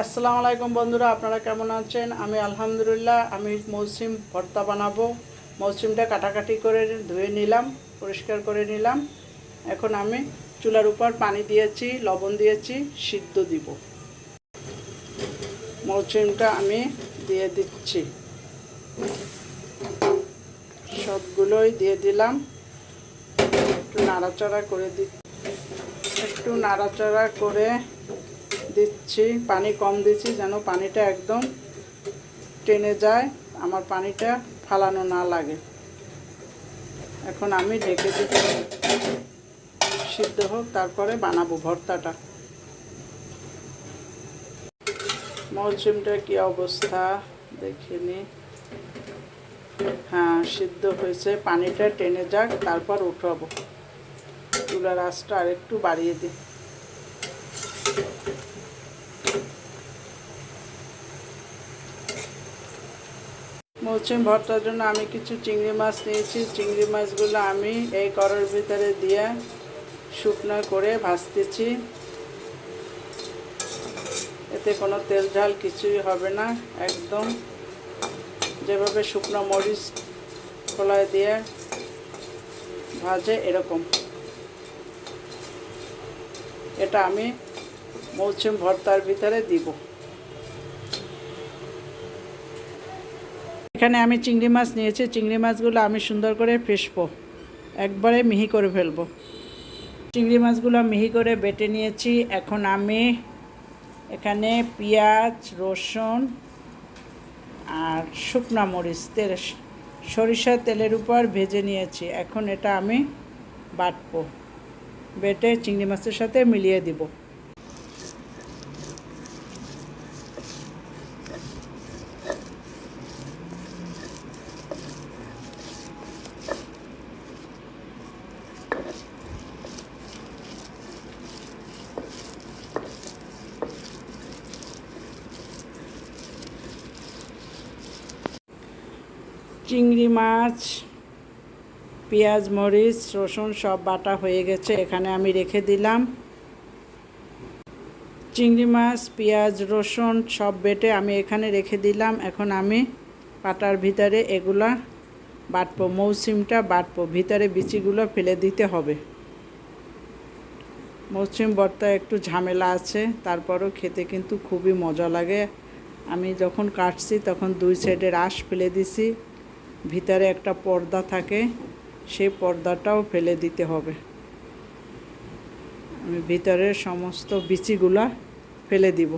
আসসালামু আলাইকুম বন্ধুরা, আপনারা কেমন আছেন? আমি আলহামদুলিল্লাহ, আমি মৌসুম ভর্তা বানাবো। মৌসুমটা কাটাকাটি করে ধুয়ে নিলাম, পরিষ্কার করে নিলাম। এখন আমি চুলার উপর পানি দিয়েছি, লবণ দিয়েছি, সিদ্ধ দিব। মৌসুমটা আমি দিয়ে দিচ্ছি। সবগুলোই দিয়ে দিলাম। একটু নাড়াচাড়া করে দি একটু নাড়াচাড়া করে দিচ্ছি, পানি কম দিচ্ছি যেন পানিটা একদম টেনে যায়, আমার পানিটা ফালানো না লাগে। এখন আমি ঢেকে দিচ্ছি, সিদ্ধ হোক, তারপরে বানাবো ভর্তাটা। মৌসুমটা কি অবস্থা? দেখে নি হ্যাঁ সিদ্ধ হয়েছে, পানিটা টেনে যাক, তারপর উঠাবো। চুলার আঁচটা আরেকটু বাড়িয়ে দিই। মৌসুম ভর্তার জন্য আমি কিছু চিংড়ি মাছ নিয়েছি। চিংড়ি মাছগুলো আমি এই কড়ার ভিতরে দিয়ে শুকনো করে ভাজতেছি। এতে কোনো তেল ঝাল কিছুই হবে না, একদম। যেভাবে শুকনো মরিচ খোলায় দিয়ে ভাজে এরকম। এটা আমি মৌসুম ভর্তার ভিতরে দিব। এখানে আমি চিংড়ি মাছ নিয়েছি, চিংড়ি মাছগুলো আমি সুন্দর করে ফেসবো। একবারে মিহি করে ফেলব। চিংড়ি মাছগুলো মিহি করে বেটে নিয়েছি। এখন আমি এখানে পেঁয়াজ, রসুন আর শুকনা মরিচ, তেল, সরিষার তেলের উপর ভেজে নিয়েছি। এখন এটা আমি বাটবো। বেটে চিংড়ি মাছের সাথে মিলিয়ে দিব। চিংড়ি মাছ, পেঁয়াজ, মরিচ, রসুন সব বাটা হয়ে গেছে। এখানে আমি রেখে দিলাম। চিংড়ি মাছ, পেঁয়াজ, রসুন সব বেটে আমি এখানে রেখে দিলাম। এখন আমি পাটার ভিতরে এগুলা বাটবো, মৌসিমটা বাটবো। ভিতরে বিচিগুলো ফেলে দিতে হবে। মৌসুম বর্তা একটু ঝামেলা আছে, তারপরও খেতে কিন্তু খুবই মজা লাগে। আমি যখন কাটছি তখন দুই সাইডে রাস ফেলে দিছি। ভিতরে একটা পর্দা থাকে, সেই পর্দাটাও ফেলে দিতে হবে। আমি ভিতরের সমস্ত বিচিগুলা ফেলে দিব।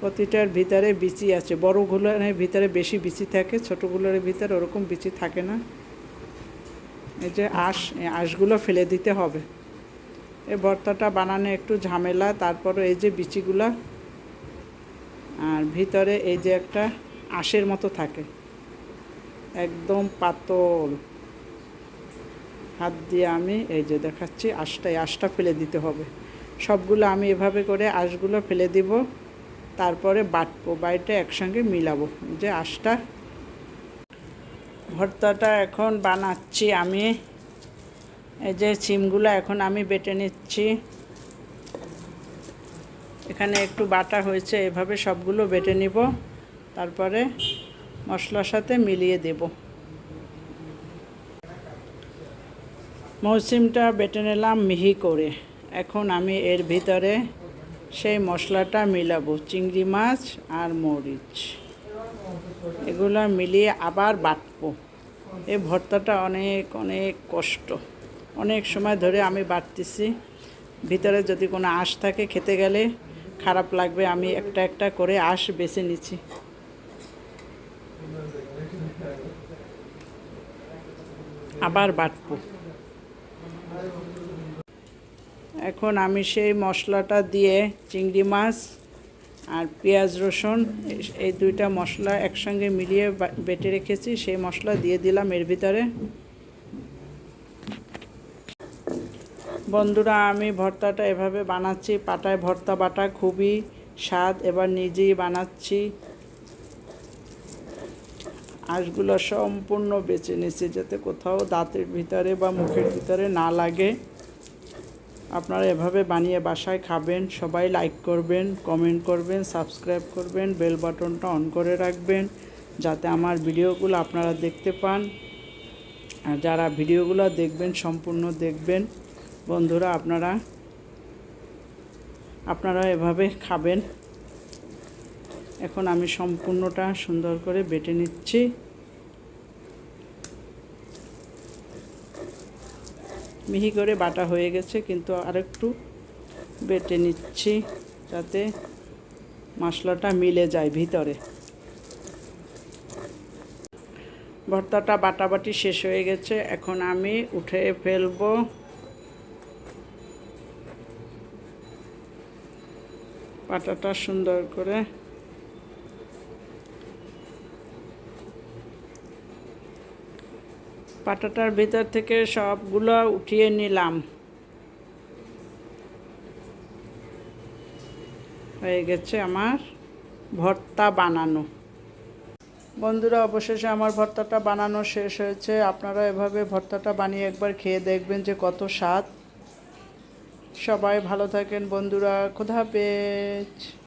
প্রতিটার ভিতরে বিচি আছে। বড়গুলোর ভিতরে বেশি বিচি থাকে, ছোটোগুলোর ভিতরে ওরকম বিচি থাকে না। এই যে আঁশ আঁশগুলো ফেলে দিতে হবে। এই ভর্তাটা বানানো একটু ঝামেলা, তারপরে এই যে বিচিগুলা, আর ভিতরে এই যে একটা আঁশের মতো থাকে। একদম পাতল। হাত দিয়ে আমি এই যে দেখাচ্ছি আঁশটাই আঁশটা ফেলে দিতে হবে। সবগুলো আমি এভাবে করে আঁশগুলো ফেলে দিব, তারপরে বাটবো বাইটে একসঙ্গে মিলাবো। যে আঁশটা। ভর্তাটা এখন বানাচ্ছি আমি। এই যে সিমগুলো এখন আমি বেটে নিচ্ছি। এখানে একটু বাটা হয়েছে, এভাবে সবগুলো বেটে নিব। তারপরে মশলার সাথে মিলিয়ে দেব। মৌসিমটা বেটে নিলাম মিহি করে। এখন আমি এর ভিতরে সেই মশলাটা মিলাবো, চিংড়ি মাছ আর মরিচ। এগুলো মিলিয়ে আবার বাটবো। এই ভর্তাটা অনেক অনেক কষ্ট। অনেক সময় ধরে আমি বাটতেছি। ভিতরে যদি কোনো আঁশ থাকে খেতে গেলে খারাপ লাগবে, আমি একটা একটা করে আঁশ বেছে নিচ্ছি। আবার বাটবো। এখন আমি সেই মশলাটা দিয়ে চিংড়ি মাছ আর পেঁয়াজ রসুন, এই দুইটা মশলা একসঙ্গে মিলিয়ে বেটে রেখেছি, সেই মশলা দিয়ে দিলাম এর ভিতরে। বন্ধুরা, আমি ভর্তাটা এভাবে বানাচ্ছি, পাটায় ভর্তা বাটা খুবই স্বাদ, এবার নিজেই বানাচ্ছি। আঁশগুলো সম্পূর্ণ বেছে নিয়েছি যাতে কোথাও দাঁতের ভিতরে বা মুখের ভিতরে না লাগে। আপনারা এভাবে বানিয়ে বাসায় খাবেন, সবাই লাইক করবেন কমেন্ট করবেন সাবস্ক্রাইব করবেন বেল বাটনটা অন করে রাখবেন, যাতে আমার ভিডিওগুলো আপনারা দেখতে পান। আর যারা ভিডিওগুলো দেখবেন, সম্পূর্ণ দেখবেন, বন্ধুরা আপনারা আপনারা এভাবে খাবেন। এখন আমি সম্পূর্ণটা সুন্দর করে বেটে নিচ্ছি। মিহি করে বাটা হয়ে গেছে, কিন্তু আরেকটু বেটে নিচ্ছি যাতে মশলাটা মিলে যায় ভিতরে। ভর্তাটা বাটাবাটি শেষ হয়ে গেছে, এখন আমি উঠে ফেলব। পাটাটা সুন্দর করে পাটাটার ভিতর থেকে সবগুলো উঠিয়ে নিলাম। হয়ে গেছে আমার ভর্তা বানানো। বন্ধুরা, অবশেষে আমার ভর্তাটা বানানো শেষ হয়েছে। আপনারা এভাবে ভর্তাটা বানিয়ে একবার খেয়ে দেখবেন যে কত স্বাদ। সবাই ভালো থাকেন বন্ধুরা, খোদা হাফেজ।